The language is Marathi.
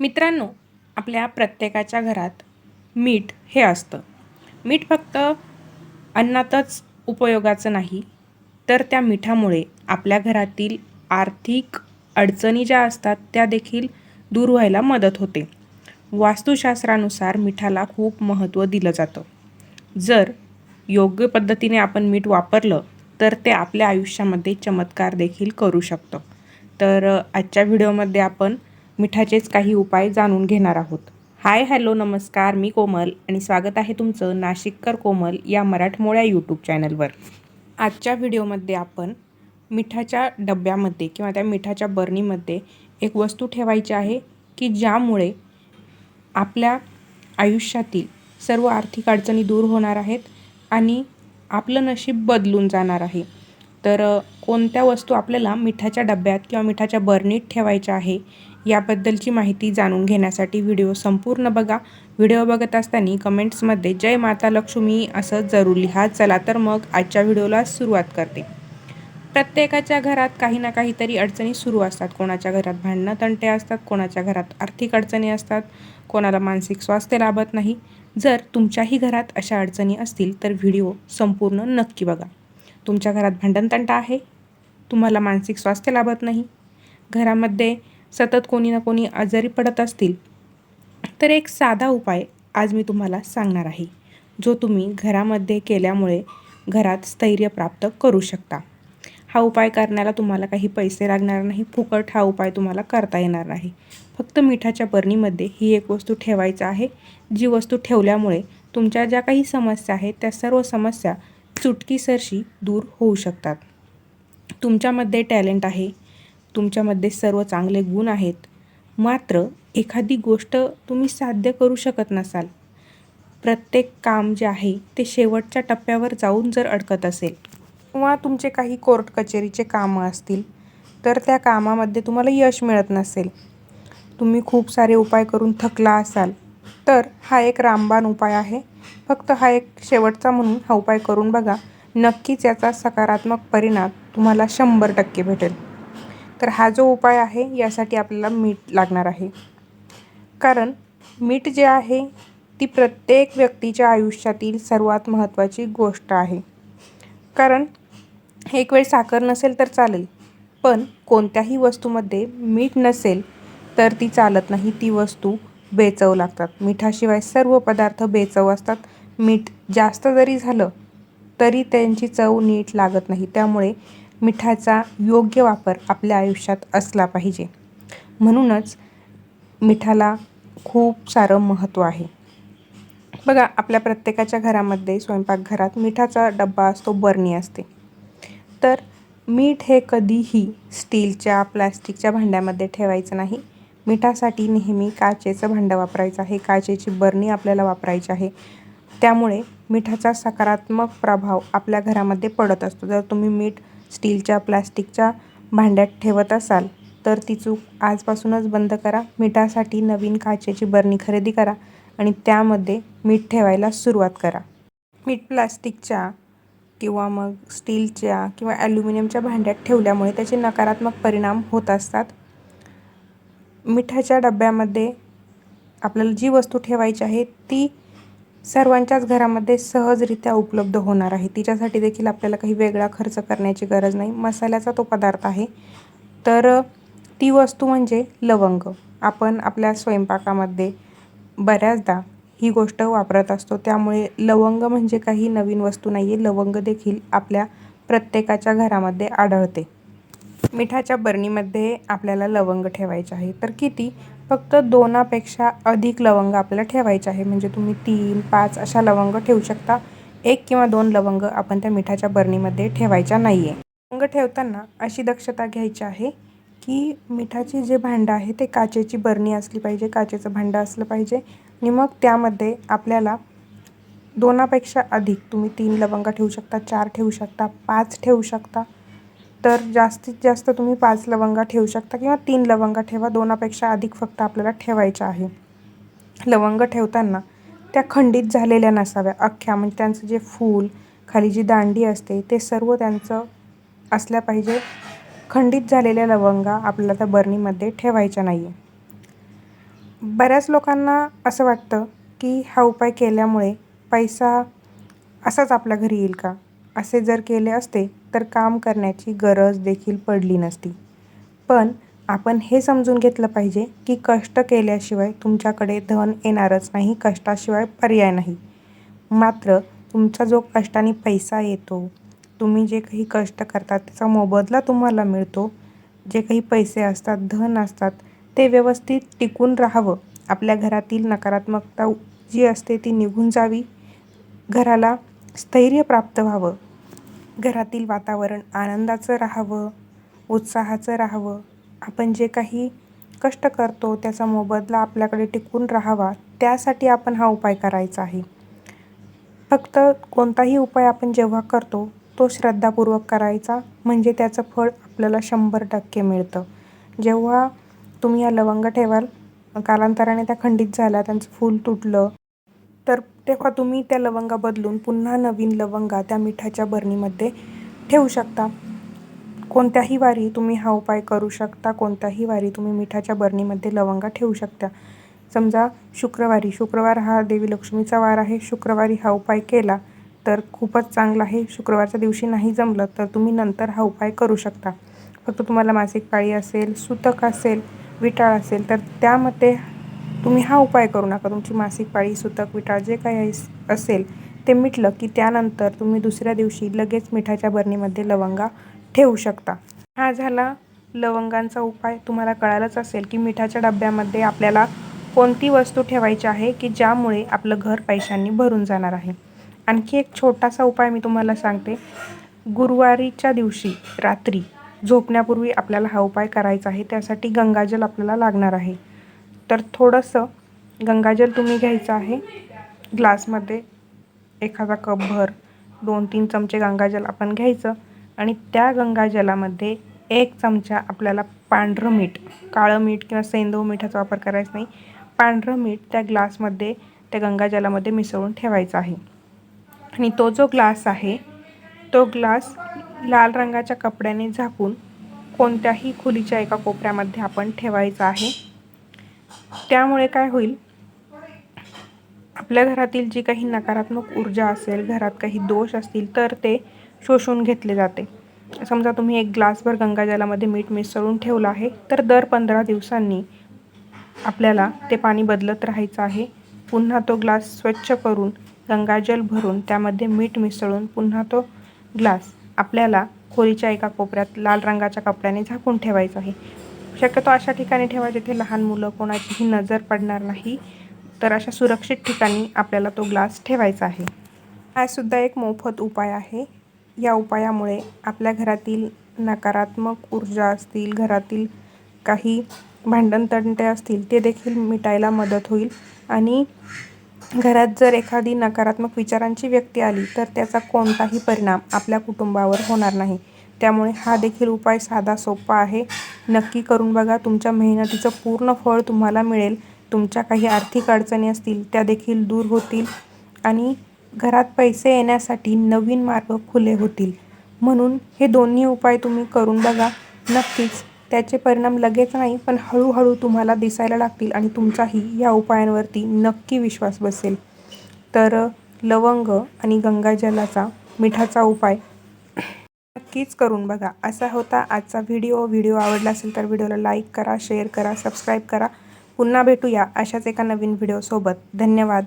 मित्रांनो आपल्या प्रत्येकाच्या घरात मीठ हे असतं. मीठ फक्त अन्नातच उपयोगाचं नाही तर त्या मिठामुळे आपल्या घरातील आर्थिक अडचणी ज्या असतात त्या देखील दूर व्हायला मदत होते. वास्तुशास्त्रानुसार मिठाला खूप महत्त्व दिलं जातं. जर योग्य पद्धतीने आपण मीठ वापरलं तर ते आपल्या आयुष्यामध्ये चमत्कार देखील करू शकतं. तर आजच्या व्हिडिओमध्ये आपण मिठाचेच काही उपाय जाणून घेणार आहोत. हाय हॅलो नमस्कार मी कोमल आणि स्वागत आहे तुमचं नाशिककर कोमल या मराठमोळ्या यूट्यूब चॅनलवर. आजच्या व्हिडिओमध्ये आपण मिठाच्या डब्यामध्ये किंवा त्या मिठाच्या बरणीमध्ये एक वस्तू ठेवायची आहे की ज्यामुळे आपल्या आयुष्यातील सर्व आर्थिक अडचणी दूर होणार आहेत आणि आपलं नशीब बदलून जाणार आहे. तर कोणत्या वस्तू आपल्याला मिठाच्या डब्यात किंवा मिठाच्या बरणीत ठेवायच्या आहे याबद्दलची माहिती जाणून घेण्यासाठी व्हिडिओ संपूर्ण बघा. व्हिडिओ बघत असताना कमेंट्समध्ये जय माता लक्ष्मी असं जरूर लिहा. चला तर मग आजच्या व्हिडिओला सुरुवात करते. प्रत्येकाच्या घरात काही ना काहीतरी अडचणी सुरू असतात. कोणाच्या घरात भांडणं तंटे असतात कोणाच्या घरात आर्थिक अडचणी असतात कोणाला मानसिक स्वास्थ्य लाभत नाही. जर तुमच्याही घरात अशा अडचणी असतील तर व्हिडिओ संपूर्ण नक्की बघा. तुमच्या घरात भांडणतंटा आहे? तुम्हाला मानसिक स्वास्थ्य लाभत नाही? घरामध्ये सतत कोणी ना कोणी आजारी पडत असतील. तर एक साधा उपाय आज मी तुम्हाला सांगणार आहे जो तुम्ही घरामध्ये केल्यामुळे घरात स्थैर्य प्राप्त करू शकता. हा उपाय करण्याला तुम्हाला काही पैसे लागणार नाही फुकट हा उपाय तुम्हाला करता येणार नाही. फक्त मिठाच्या बरणीमध्ये ही एक वस्तू ठेवायचं आहे जी वस्तू ठेवल्यामुळे तुमच्या ज्या काही समस्या आहेत त्या सर्व समस्या चुटकीसरशी दूर होऊ शकतात. तुमच्यामध्ये टॅलेंट आहे तुमच्यामध्ये सर्व चांगले गुण आहेत. मात्र एखादी गोष्ट तुम्ही साध्य करू शकत नसाल. प्रत्येक काम जे आहे ते शेवटच्या टप्प्यावर जाऊन जर अडकत असेल किंवा तुमचे काही कोर्ट कचेरीचे कामं असतील तर त्या कामामध्ये तुम्हाला यश मिळत नसेल. तुम्ही खूप सारे उपाय करून थकला असाल तर हा एक रामबाण उपाय आहे. फक्त हा एक शेवटचा म्हणून हा उपाय करून बघा. नक्कीच याचा सकारात्मक परिणाम तुम्हाला शंभर टक्के भेटेल. तर हा जो उपाय आहे यासाठी आपल्याला मीठ लागणार आहे. कारण मीठ जे आहे ती प्रत्येक व्यक्तीच्या आयुष्यातील सर्वात महत्त्वाची गोष्ट आहे. कारण एक वेळ साखर नसेल तर चालेल पण कोणत्याही वस्तूमध्ये मीठ नसेल तर ती चालत नाही. ती वस्तू बेचव लागतात. मिठाशिवाय सर्व पदार्थ बेचव असतात. मीठ जास्त जरी झालं तरी त्यांची चव नीट लागत नाही. त्यामुळे मिठाचा योग्य वापर आपल्या आयुष्यात असला पाहिजे. म्हणूनच मिठाला खूप सारं महत्त्व आहे. बघा आपल्या प्रत्येकाच्या घरामध्ये स्वयंपाकघरात मिठाचा डब्बा असतो बरणी असते. तर मीठ हे कधीही स्टीलच्या प्लॅस्टिकच्या भांड्यामध्ये ठेवायचं नाही. मिठासाठी नेहमी काचेचं भांडं वापरायचं आहे. काचेची बरणी आपल्याला वापरायची आहे. त्यामुळे मिठाचा सकारात्मक प्रभाव आपल्या घरामध्ये पडत असतो. जर तुम्ही मीठ स्टीलच्या प्लास्टिकच्या भांड्यात ठेवत असाल तर ती चूक आजपासूनच बंद करा. मिठासाठी नवीन काचेची बरणी खरेदी करा आणि त्यामध्ये मीठ ठेवायला सुरुवात करा. मीठ प्लास्टिकच्या किंवा मग स्टीलच्या किंवा ॲल्युमिनियमच्या भांड्यात ठेवल्यामुळे त्याचे नकारात्मक परिणाम होत असतात. मिठाच्या डब्यामध्ये आपल्याला जी वस्तू ठेवायची आहे ती सर्वांच्याच घरामध्ये सहजरित्या उपलब्ध होणार आहे. तिच्यासाठी देखील आपल्याला काही वेगळा खर्च करण्याची गरज नाही. मसाल्याचा तो पदार्थ आहे. तर ती वस्तू म्हणजे लवंग. आपण आपल्या स्वयंपाकामध्ये बऱ्याचदा ही गोष्ट वापरत असतो. त्यामुळे लवंग म्हणजे काही नवीन वस्तू नाही आहे लवंग देखील आपल्या प्रत्येकाच्या घरामध्ये आढळते. मिठाच्या बरणीमध्ये आपल्याला लवंग ठेवायचे आहे. तर किती? फक्त दोनापेक्षा अधिक लवंग आपल्याला ठेवायचे आहे. म्हणजे तुम्ही तीन पाच अशा लवंग ठेवू शकता. एक किंवा दोन लवंग आपण त्या मिठाच्या बरणीमध्ये ठेवायच्या नाही आहे लवंग ठेवताना अशी दक्षता घ्यायची आहे की मिठाची जे भांडं आहे ते काचेची बरणी असली पाहिजे काचेचं भांडं असलं पाहिजे. आणि मग त्यामध्ये आपल्याला दोनापेक्षा अधिक तुम्ही तीन लवंग ठेवू शकता चार ठेवू शकता पाच ठेवू शकता. तर जास्तीत जास्त तुम्ही पाच लवंगा ठेवू शकता किंवा तीन लवंगा ठेवा. दोनापेक्षा अधिक फक्त आपल्याला ठेवायच्या आहे. लवंग ठेवताना त्या खंडित झालेल्या नसाव्या. अख्ख्या म्हणजे त्यांचं जे फूल खाली जी दांडी असते ते सर्व त्यांचं असल्या पाहिजे. खंडित झालेल्या लवंगा आपल्याला त्या बर्नीमध्ये ठेवायच्या नाही आहे बऱ्याच लोकांना असं वाटतं की हा उपाय केल्यामुळे पैसा असाच आपल्या घरी येईल का? असे जर केले असते तर काम करण्याची गरज देखील पडली नसती. पण आपण हे समजून घेतलं पाहिजे की कष्ट केल्याशिवाय तुमच्याकडे धन येणारच नाही कष्टाशिवाय पर्याय नाही. मात्र तुमचा जो कष्टाने पैसा येतो तुम्ही जे काही कष्ट करतात त्याचा मोबदला तुम्हाला मिळतो. जे काही पैसे असतात धन असतात ते व्यवस्थित टिकून राहावं. आपल्या घरातील नकारात्मकता जी असते ती निघून जावी. घराला स्थैर्य प्राप्त व्हावं. घरातील वातावरण आनंदाचं राहावं उत्साहाचं राहावं. आपण जे काही कष्ट करतो त्याचा मोबदला आपल्याकडे टिकून राहावा त्यासाठी आपण हा उपाय करायचा आहे. फक्त कोणताही उपाय आपण जेव्हा करतो तो श्रद्धापूर्वक करायचा म्हणजे त्याचं फळ आपल्याला शंभर टक्के मिळतं. जेव्हा तुम्ही या लवंग ठेवाल कालांतराने त्या खंडित झाल्या त्यांचं फूल तुटलं तर तेव्हा तुम्ही त्या लवंगा बदलून पुन्हा नवीन लवंगा त्या मिठाच्या बरणीमध्ये ठेवू शकता. कोणत्याही वारी तुम्ही हा उपाय करू शकता. कोणत्याही वारी तुम्ही मिठाच्या बरणीमध्ये लवंगा ठेवू शकता. समजा शुक्रवारी शुक्रवार हा देवी लक्ष्मीचा वार आहे. शुक्रवारी हा उपाय केला तर खूपच चांगला आहे. शुक्रवारच्या दिवशी नाही जमलं तर तुम्ही नंतर हा उपाय करू शकता. फक्त तुम्हाला मासिक पाळी असेल सुतक असेल विटाळ असेल तर त्यामध्ये तुम्ही हा उपाय करू नका. तुमची मासिक पाळी सुतक विटाळ जे काही असेल ते मिटलं की त्यानंतर तुम्ही दुसऱ्या दिवशी लगेच मिठाच्या बरणीमध्ये लवंगा ठेवू शकता. हा झाला लवंगांचा उपाय. तुम्हाला कळालंच असेल की मिठाच्या डब्यामध्ये आपल्याला कोणती वस्तू ठेवायची आहे की ज्यामुळे आपलं घर पैशांनी भरून जाणार आहे. आणखी एक छोटासा उपाय मी तुम्हाला सांगते. गुरुवारीच्या दिवशी रात्री झोपण्यापूर्वी आपल्याला हा उपाय करायचा आहे. त्यासाठी गंगाजल आपल्याला लागणार आहे. तर थोडंसं गंगाजल तुम्ही घ्यायचं आहे. ग्लासमध्ये एखादा कपभर दोन तीन चमचे गंगाजल आपण घ्यायचं आणि त्या गंगाजलामध्ये एक चमचा आपल्याला पांढरं मीठ काळं मीठ किंवा सेंदव मिठाचा वापर करायचा नाही. पांढरं मीठ त्या ग्लासमध्ये त्या गंगाजलामध्ये मिसळून ठेवायचा आहे. आणि तो जो ग्लास आहे तो ग्लास लाल रंगाच्या कपड्याने झाकून कोणत्याही खोलीच्या एका कोपऱ्यामध्ये आपण ठेवायचा आहे. त्यामुळे काय होईल? आपल्या घरातील जी काही नकारात्मक ऊर्जा असेल घरात काही दोष असतील तर ते शोषून घेतले जाते. समजा तुम्ही एक ग्लासभर गंगाजलामध्ये मीठ मिसळून ठेवलं आहे तर दर पंधरा दिवसांनी आपल्याला ते पाणी बदलत राहायचं आहे. पुन्हा तो ग्लास स्वच्छ करून गंगाजल भरून त्यामध्ये मीठ मिसळून पुन्हा तो ग्लास आपल्याला खोलीच्या एका कोपऱ्यात लाल रंगाच्या कपड्याने झाकून ठेवायचा आहे. शक्यतो अशा ठिकाणी ठेवा जिथे लहान मुलं कोणाचीही नजर पडणार नाही. तर अशा सुरक्षित ठिकाणी आपल्याला तो ग्लास ठेवायचा आहे. हा सुद्धा एक मोफत उपाय आहे. या उपायामुळे आपल्या घरातील नकारात्मक ऊर्जा असतील घरातील काही भांडणतंटे असतील ते देखील मिटायला मदत होईल. आणि घरात जर एखादी नकारात्मक विचारांची व्यक्ती आली तर त्याचा कोणताही परिणाम आपल्या कुटुंबावर होणार नाही. त्यामुळे हा देखील उपाय साधा सोपा आहे. नक्की करून बघा तुमच्या मेहनतीचं पूर्ण फळ तुम्हाला मिळेल. तुमच्या काही आर्थिक अडचणी असतील त्या देखील दूर होतील आणि घरात पैसे येण्यासाठी नवीन मार्ग खुले होतील. म्हणून हे दोन्ही उपाय तुम्ही करून बघा. नक्कीच त्याचे परिणाम लगेच नाही पण हळूहळू तुम्हाला दिसायला लागतील आणि तुमचाही या उपायांवरती नक्की विश्वास बसेल. तर लवंग आणि गंगाजलाचा मिठाचा उपाय नक्कीच करून बघा. असा होता आजचा व्हिडिओ. व्हिडिओ आवडला असेल तर व्हिडिओला लाईक करा शेअर करा सबस्क्राईब करा. पुन्हा भेटूया अशाच एका नवीन व्हिडिओसोबत धन्यवाद.